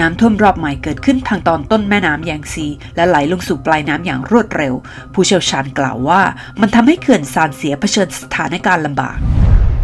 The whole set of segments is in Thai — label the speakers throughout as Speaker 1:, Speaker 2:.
Speaker 1: น้ำท่วมรอบใหม่เกิดขึ้นทางตอนต้นแม่น้ำแยงซี และไหลลงสู่ปลายน้ำอย่างรวดเร็ว ผู้เชี่ยวชาญกล่าวว่า มันทำให้เขื่อนซานเสียเผชิญสถานการณ์ลำบาก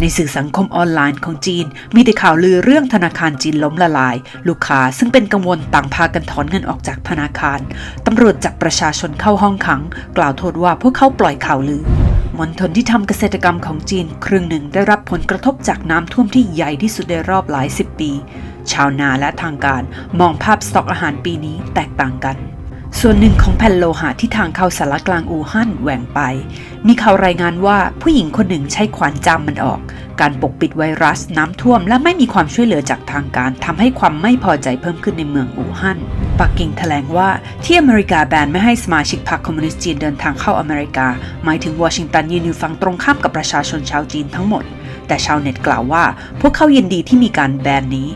Speaker 1: ในสื่อสังคมออนไลน์ของจีน มีแต่ข่าวลือเรื่องธนาคารจีนล้มละลาย ลูกค้าซึ่งเป็นกังวลต่างพากันถอนเงินออกจากธนาคาร ตำรวจจับประชาชนเข้าห้องขัง กล่าวโทษว่าพวกเขาปล่อยข่าวลือ มณฑลที่ทำเกษตรกรรมของจีนครึ่งหนึ่งได้รับผลกระทบจากน้ำท่วมที่ใหญ่ที่สุดในรอบหลายสิบปี ชาวนาและทางการมองภาพสต็อกอาหารปีนี้แตกต่างกัน ส่วนหนึ่งของแผ่นโลหะที่ทางเข้าสารกลางอู่ฮั่นแหว่งไป มีข่าวรายงานว่าผู้หญิงคนหนึ่งใช้ขวานจามมันออก การปกปิดไวรัสน้ำท่วม และไม่มีความช่วยเหลือจากทางการทำให้ความไม่พอใจเพิ่มขึ้นในเมืองอู่ฮั่น ปักกิ่งแถลงว่าที่อเมริกาแบนไม่ให้สมาชิกพรรคคอมมิวนิสต์จีนเดินทางเข้าอเมริกา หมายถึงวอชิงตันยืนอยู่ฝั่งตรงข้ามกับประชาชนชาวจีนทั้งหมด แต่ชาวเน็ตกล่าวว่า พวกเขายินดีที่มีการแบนนี้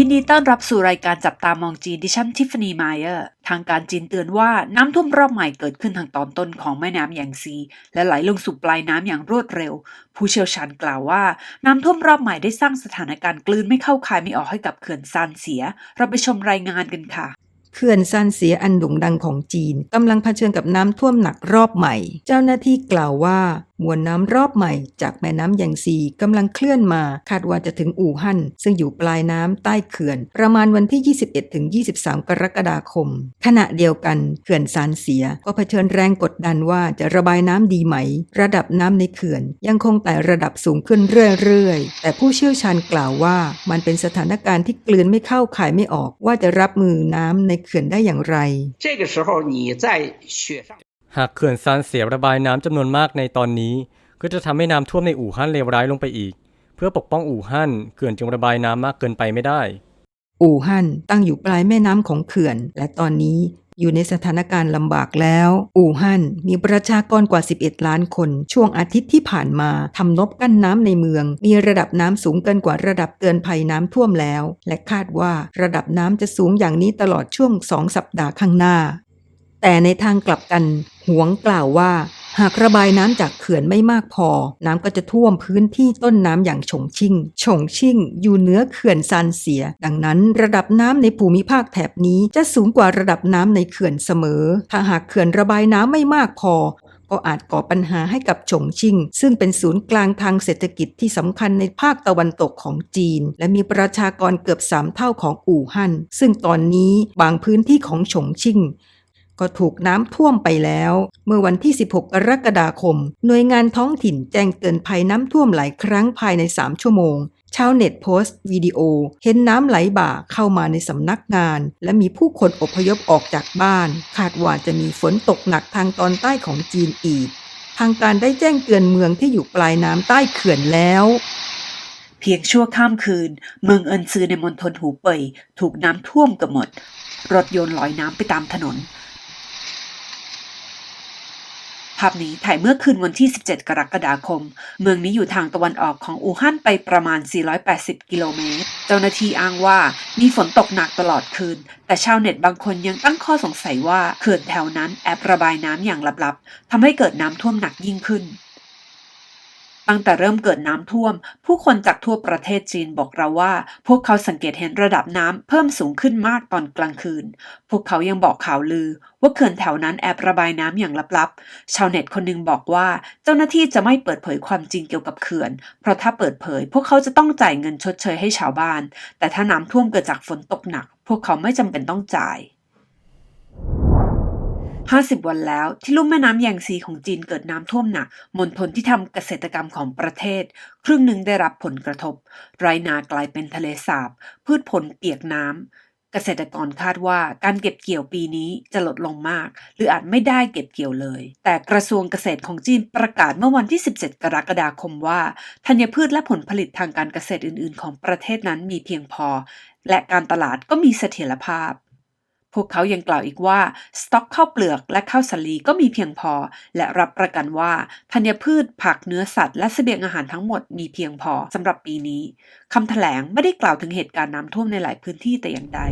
Speaker 1: ยินดีต้อนรับสู่รายการจับตามองจีนดิฉันทิฟฟานีไมเออร์ทางการจีนเตือนว่าน้ำท่วมรอบใหม่เกิดขึ้นทางตอนต้นของแม่น้ำแยงซี และไหลลงสู่ปลายน้ำอย่างรวดเร็ว ผู้เชี่ยวชาญกล่าวว่า น้ำท่วมรอบใหม่ได้สร้างสถานการณ์กลืนไม่เข้าคายไม่ออกให้กับเขื่อนซานเสีย เราไปชมรายงานกันค่ะ
Speaker 2: เขื่อนซานเสียอันโด่งดังของจีนกำลังเผชิญกับน้ำท่วมหนักรอบใหม่ เจ้าหน้าที่กล่าวว่า มวลน้ำรอบใหม่จากแม่น้ำยางซีกำลังเคลื่อนมา คาดว่าจะถึงอู่ฮั่นซึ่งอยู่ปลายน้ำใต้เขื่อน ประมาณวันที่ 21ถึง23 กรกฎาคม ขณะเดียวกันเขื่อนสานเสีย ก็เผชิญแรงกดดันว่าจะระบายน้ำดีไหม ระดับน้ำในเขื่อน ยังคงแต่ระดับสูงขึ้นเรื่อยๆ แต่ผู้เชี่ยวชาญกล่าวว่ามันเป็นสถานการณ์ที่กลืนไม่เข้าขายไม่ออก ว่าจะรับมือน้ำในเขื่อนได้อย่างไร
Speaker 3: หากเขื่อนซานเสียระบายน้ำจำนวนมากในตอนนี้ ก็จะทำให้น้ำท่วมในอู่ฮั่นเลวร้ายลงไปอีก เพื่อปกป้องอู่ฮั่นเขื่อนจึงระบายน้ำมากเกินไปไม่ได้
Speaker 2: อู่ฮั่นตั้งอยู่ปลายแม่น้ำของเขื่อน และตอนนี้อยู่ในสถานการณ์ลำบากแล้ว อู่ฮั่นมีประชากรกว่า 11 ล้านคน ช่วงอาทิตย์ที่ผ่านมาทำนบกั้นน้ำในเมือง มีระดับน้ำสูงเกินกว่าระดับเตือนภัยน้ำท่วมแล้ว และคาดว่าระดับน้ำจะสูงอย่างนี้ตลอดช่วงสองสัปดาห์ข้างหน้า แต่ในทางกลับกัน หวงกล่าวว่า หากระบายน้ำจากเขื่อนไม่มากพอ น้ำก็จะท่วมพื้นที่ต้นน้ำอย่างฉงชิ่งฉงชิ่ง อยู่เหนือเขื่อนซานเสีย ดังนั้นระดับน้ำในภูมิภาคแถบนี้จะสูงกว่าระดับน้ำในเขื่อนเสมอ ถ้าหากเขื่อนระบายน้ำไม่มากพอก็อาจก่อปัญหาให้กับฉงชิ่ง ซึ่งเป็นศูนย์กลางทางเศรษฐกิจที่สำคัญในภาคตะวันตกของจีน และมีประชากรเกือบสามเท่าของอู่ฮั่นซึ่งตอนนี้บางพื้นที่ของฉงชิ่ง ก็ถูกน้ำท่วมไปแล้ว เมื่อวันที่ 16 กรกฎาคม หน่วยงานท้องถิ่นแจ้งเตือนภัยน้ำท่วมหลายครั้งภายใน 3 ชั่วโมง ชาวเน็ตโพสต์วิดีโอ เห็นน้ำไหลบ่าเข้ามาในสำนักงาน และมีผู้คนอพยพออกจากบ้าน คาดว่าจะมีฝนตกหนักทางตอนใต้ของจีนอีก ทางการได้แจ้งเตือนเมืองที่อยู่ปลายน้ำใต้เขื่อนแล้ว
Speaker 1: เพียงชั่วข้ามคืน เมืองเอินซือในมณฑลหูเป่ยถูกน้ำท่วมกับหมด รถยนต์ลอยน้ำไปตามถนน ภาพนี้ถ่ายเมื่อคืนวันที่ 17 กรกฎาคม เมืองนี้อยู่ทางตะวันออกของอู่ฮั่นไปประมาณ 480 กิโลเมตร เจ้าหน้าที่อ้างว่ามีฝนตกหนักตลอดคืน แต่ชาวเน็ตบางคนยังตั้งข้อสงสัยว่าเขื่อนแถวนั้นแอบระบายน้ำอย่างลับๆทำให้เกิดน้ำท่วมหนักยิ่งขึ้น ตั้งแต่เริ่มเกิดน้ำท่วม ผู้คนจากทั่วประเทศจีนบอกเราว่า พวกเขาสังเกตเห็นระดับน้ำเพิ่มสูงขึ้นมากตอนกลางคืน พวกเขายังบอกข่าวลือ ว่าเขื่อนแถวนั้นแอบระบายน้ำอย่างลับๆ ชาวเน็ตคนหนึงบอกว่า เจ้าหน้าที่จะไม่เปิดเผยความจริงเกี่ยวกับเขื่อน เพราะถ้าเปิดเผย พวกเขาจะต้องจ่ายเงินชดเชยให้ชาวบ้าน แต่ถ้าน้ำท่วมเกิดจากฝนตกหนัก พวกเขาไม่จำเป็นต้องจ่าย 50 วันแล้วที่ลุ่มแม่น้ำแยงซีของจีนเกิดน้ำท่วมหนักมณฑลที่ทำเกษตรกรรมของประเทศ ครึ่งหนึ่งได้รับผลกระทบ ไรนากลายเป็นทะเลสาบ พืชผลเปียกน้ำเกษตรกรคาดว่าการเก็บเกี่ยวปีนี้จะลดลงมาก หรืออาจไม่ได้เก็บเกี่ยวเลย แต่กระทรวงเกษตรของจีนประกาศเมื่อวันที่ 17 กรกฎาคมว่าธัญพืชและผลผลิตทางการเกษตรอื่น ๆ ของประเทศนั้นมีเพียงพอ และการตลาดก็มีเสถียรภาพ พวกเขายังกล่าวอีกว่า สต็อกข้าวเปลือกและข้าวสาลีก็มีเพียงพอ และรับประกันว่าธัญพืช ผักเนื้อสัตว์ และเสบียงอาหารทั้งหมดมีเพียงพอสำหรับปีนี้คำแถลงไม่ได้กล่าวถึงเหตุการณ์น้ำท่วมในหลายพื้นที่แต่อย่างใด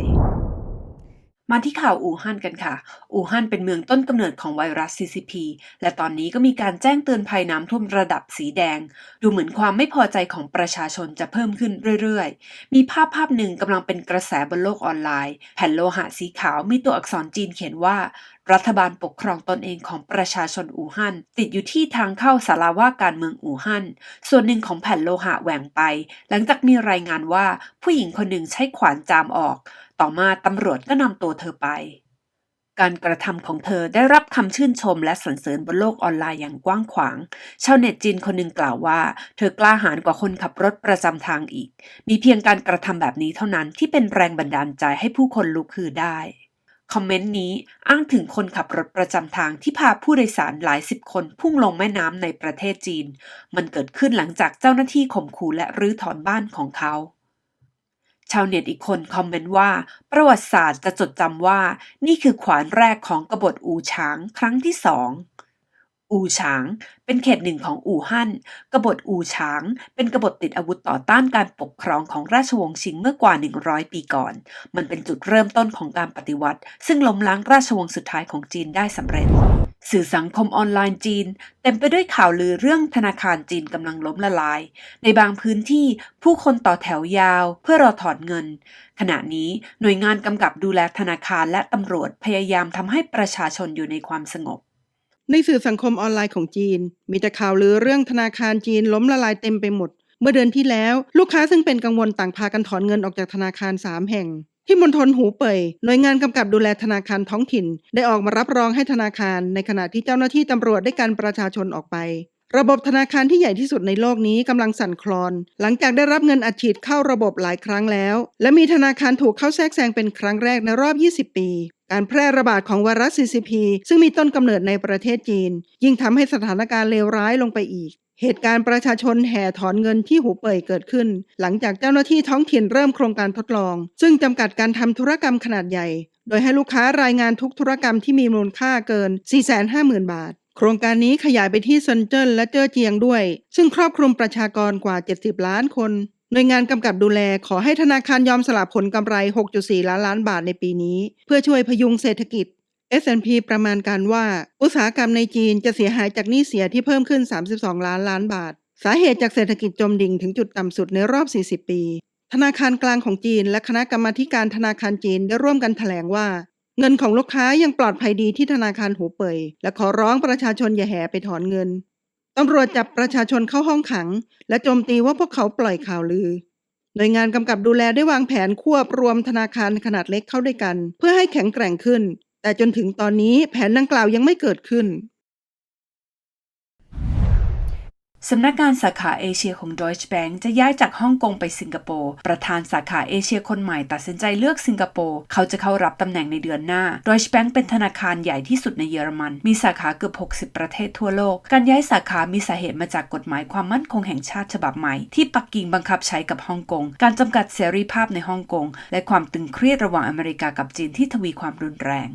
Speaker 1: มาที่ข่าวอู่ฮั่นกันค่ะ อู่ฮั่นเป็นเมืองต้นกำเนิดของไวรัส CCP และตอนนี้ก็มีการแจ้งเตือนภัยน้ำท่วมระดับสีแดง ดูเหมือนความไม่พอใจของประชาชนจะเพิ่มขึ้นเรื่อยๆ มีภาพภาพหนึ่งกำลังเป็นกระแสบนโลกออนไลน์ แผ่นโลหะสีขาวมีตัวอักษรจีนเขียนว่า รัฐบาลปกครองตนเองของประชาชนอู่ฮั่นติดอยู่ที่ทางเข้าสาราว่าการเมืองอู่ฮั่นส่วนหนึ่งของแผ่นโลหะแหว่งไป หลังจากมีรายงานว่าผู้หญิงคนหนึ่งใช้ขวานจามออก ต่อมาตำรวจก็นำตัวเธอไปการกระทำของเธอได้รับคำชื่นชมและสรรเสริญบนโลกออนไลน์อย่างกว้างขวาง ชาวเน็ตจีนคนหนึ่งกล่าวว่า เธอกล้าหาญกว่าคนขับรถประจำทางอีก มีเพียงการกระทำแบบนี้เท่านั้นที่เป็นแรงบันดาลใจให้ผู้คนลุกฮือได้ คอมเมนต์นี้อ้างถึงคนขับรถประจำทางที่พาผู้โดยสารหลายสิบคนพุ่งลงแม่น้ำในประเทศจีน มันเกิดขึ้นหลังจากเจ้าหน้าที่ข่มขู่และรื้อถอนบ้านของเขา ชาวเน็ตอีกคนคอมเมนต์ว่า ประวัติศาสตร์จะจดจำว่า นี่คือขวานแรกของกบฏอูช้างครั้งที่สอง อูช้าง เป็นเขตหนึ่งของอู่ฮั่น กบฏอูช้าง เป็นกบฏติดอาวุธต่อต้านการปกครองของราชวงศ์ชิงเมื่อกว่า 100 ปีก่อน มันเป็นจุดเริ่มต้นของการปฏิวัติ ซึ่งล้มล้างราชวงศ์สุดท้ายของจีนได้สำเร็จ สื่อสังคมออนไลน์จีน เต็มไปด้วยข่าวลือเรื่องธนาคารจีนกำลังล้มละลาย ในบางพื้นที่ผู้คนต่อแถวยาวเพื่อรอถอนเงิน ขณะนี้หน่วยงานกำกับดูแลธนาคารและตำรวจพยายามทำให้ประชาชนอยู่ในความสงบ
Speaker 4: ในสื่อสังคมออนไลน์ของจีน มีแต่ข่าวลือเรื่องธนาคารจีนล้มละลายเต็มไปหมด เมื่อเดือนที่แล้วลูกค้าซึ่งเป็นกังวลต่างพากันถอนเงินออกจากธนาคาร 3 แห่ง ที่มณฑลหูเป่ยหน่วยงานกำกับดูแลธนาคารท้องถิ่น ได้ออกมารับรองให้ธนาคาร ในขณะที่เจ้าหน้าที่ตำรวจได้กันประชาชนออกไป ระบบธนาคารที่ใหญ่ที่สุดในโลกนี้กำลังสั่นคลอน หลังจากได้รับเงินอัดฉีดเข้าระบบหลายครั้งแล้ว และมีธนาคารถูกเข้าแทรกแซงเป็นครั้งแรกในรอบ 20 ปี การแพร่ระบาดของไวรัส CCP ซึ่งมีต้นกำเนิดในประเทศจีน ยิ่งทำให้สถานการณ์เลวร้ายลงไปอีก เหตุการณ์ประชาชนแห่ถอนเงินที่หูเป่ยเกิดขึ้น หลังจากเจ้าหน้าที่ท้องถิ่นเริ่มโครงการทดลอง ซึ่งจำกัดการทำธุรกรรมขนาดใหญ่ โดยให้ลูกค้ารายงานทุกธุรกรรมที่มีมูลค่าเกิน 450,000 บาท โครงการนี้ขยายไปที่เซินเจิ้นและเจ้อเจียงด้วย ซึ่งครอบคลุมประชากรกว่า 70 ล้านคนหน่วยงานกำกับดูแลขอให้ธนาคารยอมสละผลกำไร 6.4 ล้านล้านบาทในปีนี้ เพื่อช่วยพยุงเศรษฐกิจ S&P ประมาณการว่า อุตสาหกรรมในจีนจะเสียหายจากหนี้เสียที่เพิ่มขึ้น 32 ล้านล้านบาท สาเหตุจากเศรษฐกิจจมดิ่งถึงจุดต่ำสุดในรอบ 40 ปี ธนาคารกลางของจีน และคณะกรรมาการธนาคารจีนได้ร่วมกันแถลงว่า เงินของลูกค้ายังปลอดภัยดีที่ธนาคารหูเป่ยและขอร้องประชาชนอย่าแห่ไปถอนเงินตำรวจจับประชาชนเข้าห้องขัง และโจมตีว่าพวกเขาปล่อยข่าวลือหน่วยงานกำกับดูแลได้วางแผนควบรวมธนาคารขนาดเล็กเข้าด้วยกัน เพื่อให้แข็งแกร่งขึ้น แต่จนถึงตอนนี้แผนดังกล่าวยังไม่เกิดขึ้น
Speaker 1: สำนักงานสาขาเอเชียของ Deutsche Bank จะย้ายจากฮ่องกงไปสิงคโปร์ ประธานสาขาเอเชียคนใหม่ตัดสินใจเลือกสิงคโปร์ เขาจะเข้ารับตำแหน่งในเดือนหน้า Deutsche Bank เป็นธนาคารใหญ่ที่สุดในเยอรมัน มีสาขาเกือบ 60 ประเทศทั่วโลก การย้ายสาขามีสาเหตุมาจากกฎหมายความมั่นคงแห่งชาติฉบับใหม่ ที่ปักกิ่งบังคับใช้กับฮ่องกง การจำกัดเสรีภาพในฮ่องกง และความตึงเครียดระหว่างอเมริกากับจีนที่ทวีความรุนแรง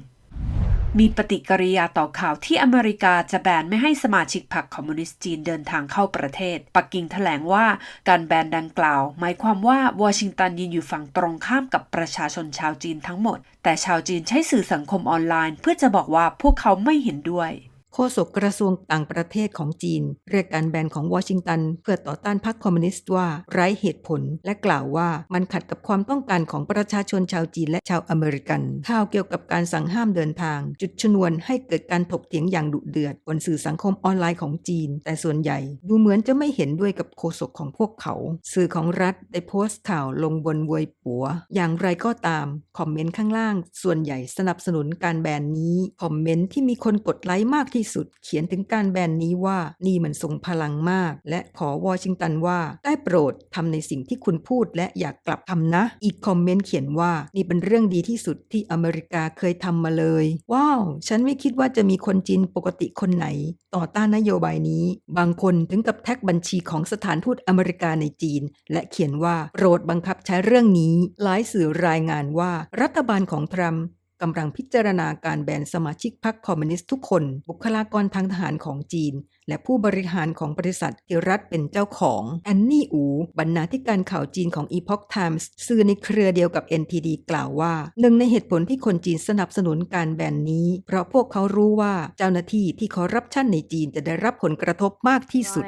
Speaker 1: มีปฏิกิริยาต่อข่าวที่อเมริกาจะแบนไม่ให้สมาชิกพรรคคอมมิวนิสต์จีนเดินทางเข้าประเทศ ปักกิ่งแถลงว่าการแบนดังกล่าว หมายความว่าวอชิงตันยืนอยู่ฝั่งตรงข้ามกับประชาชนชาวจีนทั้งหมด แต่ชาวจีนใช้สื่อสังคมออนไลน์ เพื่อจะบอกว่าพวกเขาไม่เห็นด้วย
Speaker 2: โฆษกกระทรวงต่างประเทศของจีน เรียกการแบนของวอชิงตันเพื่อต่อต้านพรรคคอมมิวนิสต์ว่าไร้เหตุผล และกล่าวว่ามันขัดกับความต้องการของประชาชนชาวจีนและชาวอเมริกัน ข่าวเกี่ยวกับการสั่งห้ามเดินทาง จุดชนวนให้เกิดการถกเถียงอย่างดุเดือดบนสื่อสังคมออนไลน์ของจีน แต่ส่วนใหญ่ ดูเหมือนจะไม่เห็นด้วยกับโฆษกของพวกเขา สื่อของรัฐได้โพสต์ข่าวลงบนเวยปัว อย่างไรก็ตามคอมเมนต์ข้างล่าง ส่วนใหญ่สนับสนุนการแบนนี้คอมเมนต์ที่มีคนกดไลค์มากที่สุด เขียนถึงการแบนนี้ว่านี่มันทรงพลังมาก และขอวอชิงตันว่า ได้โปรดทำในสิ่งที่คุณพูดและอยากกลับทำนะ อีกคอมเมนต์เขียนว่านี่เป็นเรื่องดีที่สุดที่อเมริกาเคยทำมาเลย ว้าว ฉันไม่คิดว่าจะมีคนจีนปกติคนไหน ต่อต้านนโยบายนี้ บางคนถึงกับแท็กบัญชีของสถานทูตอเมริกาในจีน และเขียนว่าโปรดบังคับใช้เรื่องนี้ หลายสื่อรายงานว่ารัฐบาลของทรัมป์ กำลังพิจารณาการแบนสมาชิกพรรคคอมมิวนิสต์ทุกคน บุคลากรทางทหารของจีน และผู้บริหารของบริษัทที่รัฐเป็นเจ้าของแอนนี่อู บรรณาธิการข่าวจีนของ Epoch Times สื่อในเครือเดียวกับ NTD กล่าวว่า หนึ่งในเหตุผลที่คนจีนสนับสนุนการแบนนี้ เพราะพวกเขารู้ว่าเจ้าหน้าที่ที่คอร์รัปชันในจีนจะได้รับผลกระทบมากที่สุด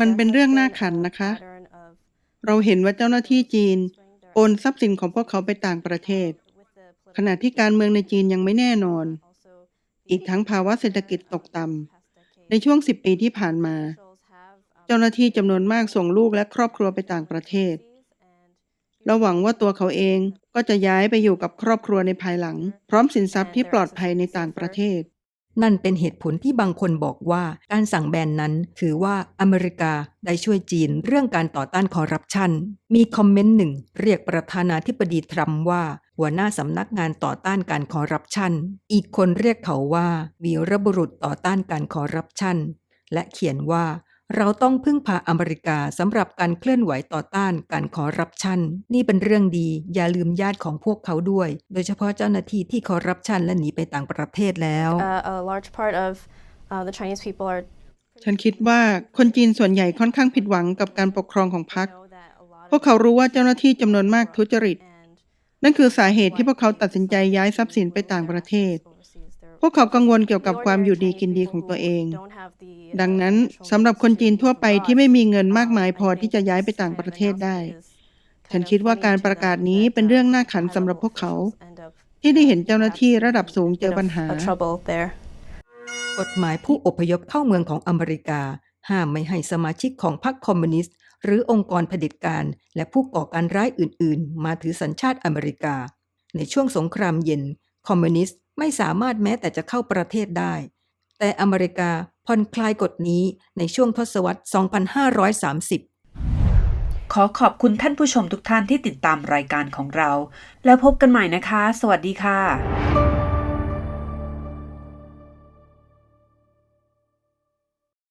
Speaker 4: มันเป็นเรื่องน่าขันนะคะ เราเห็นว่าเจ้าหน้าที่จีน โอนทรัพย์สินของพวกเขาไปต่างประเทศ ขณะที่การเมืองในจีนยังไม่แน่นอน อีกทั้งภาวะเศรษฐกิจตกต่ำในช่วง 10 ปีที่ผ่านมา เจ้าหน้าที่จำนวนมากส่งลูกและครอบครัวไปต่างประเทศเราหวังว่าตัวเขาเองก็จะย้ายไปอยู่กับครอบครัวในภายหลัง พร้อมสินทรัพย์ที่ปลอดภัยในต่างประเทศ
Speaker 2: นั่นเป็นเหตุผลที่บางคนบอกว่าการสั่งแบนนั้นถือว่าอเมริกาได้ช่วยจีนเรื่องการต่อต้านคอร์รัปชัน มีคอมเมนต์หนึ่งเรียกประธานาธิบดีทรัมป์ว่า หัวหน้าสำนักงานต่อต้านการคอร์รัปชัน อีกคนเรียกเขาว่าวีรบุรุษต่อต้านการคอร์รัปชัน และเขียนว่าเราต้องพึ่งพาอเมริกาสำหรับการเคลื่อนไหวต่อต้านการคอร์รัปชัน นี่เป็นเรื่องดี อย่าลืมญาติของพวกเขาด้วย โดยเฉพาะเจ้าหน้าที่ที่คอร์รัปชันและหนีไปต่างประเทศแล้ว
Speaker 5: uh, a large part of uh, the Chinese people are
Speaker 4: ฉันคิดว่าคนจีนส่วนใหญ่ค่อนข้างผิดหวังกับการปกครองของพรรค
Speaker 5: know that a lot
Speaker 4: พวกเขารู้ว่าเจ้าหน้าที่จำนวนมากทุจริต
Speaker 5: and
Speaker 4: นั่นคือสาเหตุที่พวกเขาตัดสินใจย้ายทรัพย์สินไปต่างประเทศ พวกเขากังวลเกี่ยวกับความอยู่ดีกินดีของตัวเอง ดังนั้นสำหรับคนจีนทั่วไปที่ไม่มีเงินมากมายพอที่จะย้ายไปต่างประเทศได้ ฉันคิดว่าการประกาศนี้เป็นเรื่องน่าขันสำหรับพวกเขา ที่ได้เห็นเจ้าหน้าที่ระดับสูงเจอปัญหา
Speaker 2: กฎหมายผู้อพยพเข้าเมืองของอเมริกาห้ามไม่ให้สมาชิกของพรรคคอมมิวนิสต์ หรือองค์กรเผด็จการ และผู้ก่อการร้ายอื่น ๆ มาถือสัญชาติอเมริกา ในช่วงสงครามเย็น คอมมิวนิสต์ไม่สามารถแม้แต่จะเข้าประเทศได้ แต่อเมริกาผ่อนคลายกฎนี้ในช่วงทศวรรษ 2530
Speaker 1: ขอขอบคุณท่านผู้ชมทุกท่านที่ติดตามรายการของเรา แล้วพบกันใหม่นะคะ สวัสดีค่ะ